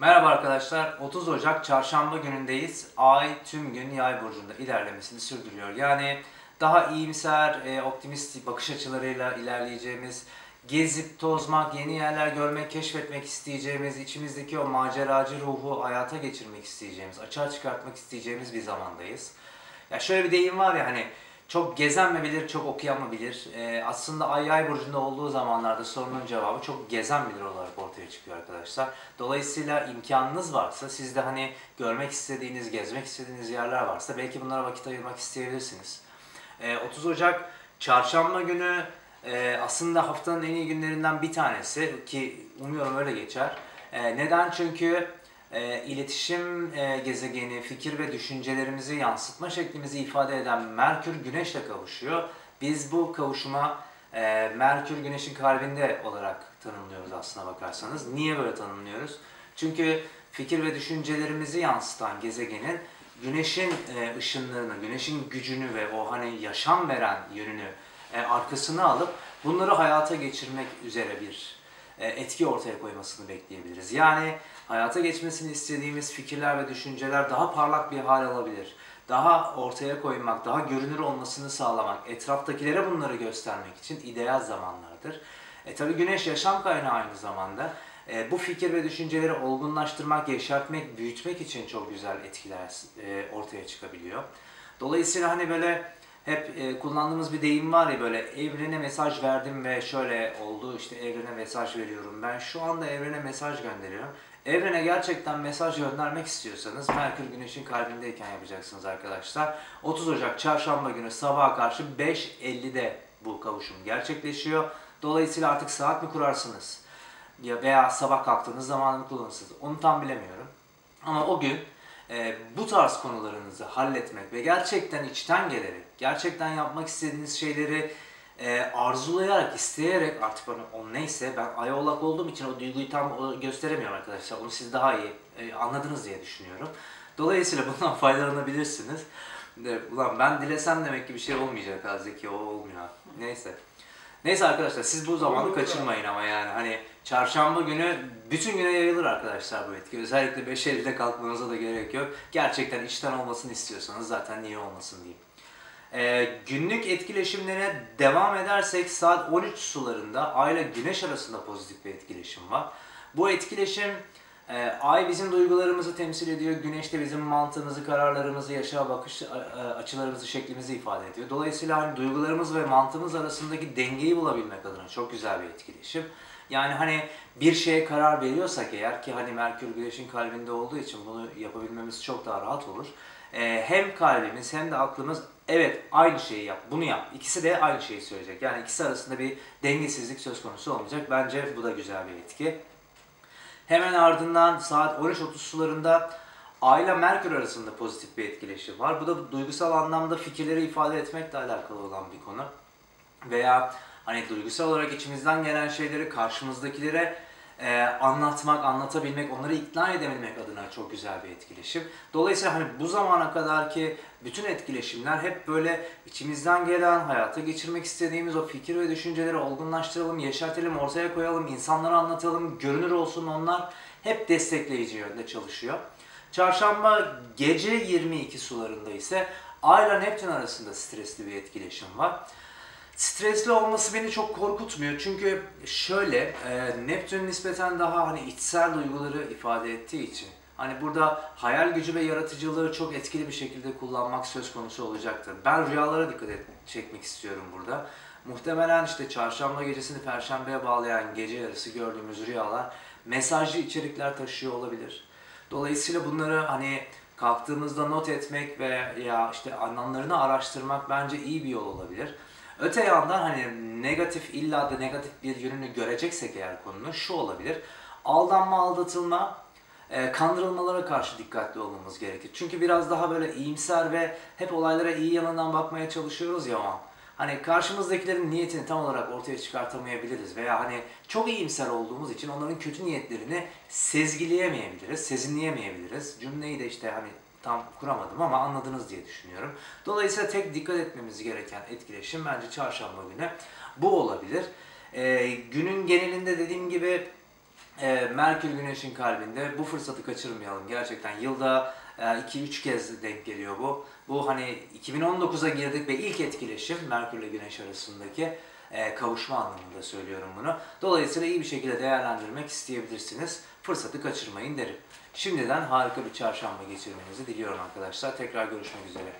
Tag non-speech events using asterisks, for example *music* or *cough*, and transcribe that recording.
Merhaba arkadaşlar. 30 Ocak çarşamba günündeyiz. Ay tüm gün yay burcunda ilerlemesini sürdürüyor. Yani daha iyimser, e, optimist bakış açılarıyla ilerleyeceğimiz, gezip tozmak, yeni yerler görmek, keşfetmek isteyeceğimiz, içimizdeki o maceracı ruhu hayata geçirmek isteyeceğimiz, açığa çıkartmak isteyeceğimiz bir zamandayız. Ya şöyle bir deyim var ya hani çok gezen mi bilir, çok okuyan mı bilir? Ee, aslında ay yay burcunda olduğu zamanlarda sorunun cevabı çok gezen bilir olarak ortaya çıkıyor arkadaşlar. Dolayısıyla imkanınız varsa, siz de hani görmek istediğiniz, gezmek istediğiniz yerler varsa belki bunlara vakit ayırmak isteyebilirsiniz. Ee, 30 Ocak çarşamba günü e, aslında haftanın en iyi günlerinden bir tanesi ki umuyorum öyle geçer. E, neden? Çünkü e, iletişim e, gezegeni, fikir ve düşüncelerimizi yansıtma şeklimizi ifade eden Merkür Güneş'le kavuşuyor. Biz bu kavuşuma e, Merkür Güneş'in kalbinde olarak tanımlıyoruz aslına bakarsanız. Niye böyle tanımlıyoruz? Çünkü fikir ve düşüncelerimizi yansıtan gezegenin Güneş'in e, ışınlarını, Güneş'in gücünü ve o hani yaşam veren yönünü e, arkasına alıp bunları hayata geçirmek üzere bir etki ortaya koymasını bekleyebiliriz. Yani hayata geçmesini istediğimiz fikirler ve düşünceler daha parlak bir hal alabilir. Daha ortaya koymak, daha görünür olmasını sağlamak, etraftakilere bunları göstermek için ideal zamanlardır. E tabi güneş yaşam kaynağı aynı zamanda. E, bu fikir ve düşünceleri olgunlaştırmak, yeşertmek, büyütmek için çok güzel etkiler e, ortaya çıkabiliyor. Dolayısıyla hani böyle hep e, kullandığımız bir deyim var ya böyle evrene mesaj verdim ve şöyle oldu işte evrene mesaj veriyorum. Ben şu anda evrene mesaj gönderiyorum. Evrene gerçekten mesaj göndermek istiyorsanız Merkür Güneş'in kalbindeyken yapacaksınız arkadaşlar. 30 Ocak çarşamba günü sabaha karşı 5.50'de bu kavuşum gerçekleşiyor. Dolayısıyla artık saat mi kurarsınız? Ya veya sabah kalktığınız zamanı mı kullanırsınız? Onu tam bilemiyorum. Ama o gün e, bu tarz konularınızı halletmek ve gerçekten içten gelerek, gerçekten yapmak istediğiniz şeyleri e, arzulayarak, isteyerek artık bana o neyse ben ay oğlak olduğum için o duyguyu tam gösteremiyorum arkadaşlar. Onu siz daha iyi e, anladınız diye düşünüyorum. Dolayısıyla *laughs* bundan faydalanabilirsiniz. De, ulan ben dilesem demek ki bir şey olmayacak ha Zeki o olmuyor. Neyse. Neyse arkadaşlar siz bu zamanı kaçırmayın ama yani hani çarşamba günü bütün güne yayılır arkadaşlar bu etki. Özellikle 5.50'de kalkmanıza da gerek yok. Gerçekten içten olmasını istiyorsanız zaten niye olmasın diyeyim. Ee, günlük etkileşimlerine devam edersek saat 13 sularında Ay ile Güneş arasında pozitif bir etkileşim var. Bu etkileşim e, Ay bizim duygularımızı temsil ediyor, Güneş de bizim mantığımızı, kararlarımızı, yaşama bakış açılarımızı, şeklimizi ifade ediyor. Dolayısıyla hani duygularımız ve mantığımız arasındaki dengeyi bulabilmek adına çok güzel bir etkileşim. Yani hani bir şeye karar veriyorsak eğer ki hani Merkür Güneş'in kalbinde olduğu için bunu yapabilmemiz çok daha rahat olur. Ee, hem kalbimiz hem de aklımız evet aynı şeyi yap, bunu yap. İkisi de aynı şeyi söyleyecek. Yani ikisi arasında bir dengesizlik söz konusu olmayacak. Bence bu da güzel bir etki. Hemen ardından saat 13.30 sularında Ay ile Merkür arasında pozitif bir etkileşim var. Bu da duygusal anlamda fikirleri ifade etmekle alakalı olan bir konu. Veya hani duygusal olarak içimizden gelen şeyleri karşımızdakilere e, anlatmak, anlatabilmek, onları ikna edebilmek adına çok güzel bir etkileşim. Dolayısıyla hani bu zamana kadar ki bütün etkileşimler hep böyle içimizden gelen, hayata geçirmek istediğimiz o fikir ve düşünceleri olgunlaştıralım, yeşertelim, ortaya koyalım, insanlara anlatalım, görünür olsun onlar hep destekleyici yönde çalışıyor. Çarşamba gece 22 sularında ise Ay ile Neptün arasında stresli bir etkileşim var. Stresli olması beni çok korkutmuyor çünkü şöyle e, Neptün nispeten daha hani içsel duyguları ifade ettiği için hani burada hayal gücü ve yaratıcılığı çok etkili bir şekilde kullanmak söz konusu olacaktır. Ben rüyalara dikkat et, çekmek istiyorum burada. Muhtemelen işte çarşamba gecesini perşembeye bağlayan gece yarısı gördüğümüz rüyalar mesajlı içerikler taşıyor olabilir. Dolayısıyla bunları hani kalktığımızda not etmek ve ya işte anlamlarını araştırmak bence iyi bir yol olabilir. Öte yandan hani negatif illa da negatif bir yönünü göreceksek eğer konunun şu olabilir. Aldanma, aldatılma, e, kandırılmalara karşı dikkatli olmamız gerekir. Çünkü biraz daha böyle iyimser ve hep olaylara iyi yanından bakmaya çalışıyoruz ya o an. Hani karşımızdakilerin niyetini tam olarak ortaya çıkartamayabiliriz veya hani çok iyimser olduğumuz için onların kötü niyetlerini sezgileyemeyebiliriz, sezinleyemeyebiliriz. Cümleyi de işte hani tam kuramadım ama anladınız diye düşünüyorum. Dolayısıyla tek dikkat etmemiz gereken etkileşim bence çarşamba günü bu olabilir. Ee, günün genelinde dediğim gibi e, Merkür Güneş'in kalbinde bu fırsatı kaçırmayalım. Gerçekten yılda 2-3 kez denk geliyor bu. Bu hani 2019'a girdik ve ilk etkileşim Merkür ile Güneş arasındaki e, kavuşma anlamında söylüyorum bunu. Dolayısıyla iyi bir şekilde değerlendirmek isteyebilirsiniz. Fırsatı kaçırmayın derim. Şimdiden harika bir çarşamba geçirmenizi diliyorum arkadaşlar. Tekrar görüşmek üzere.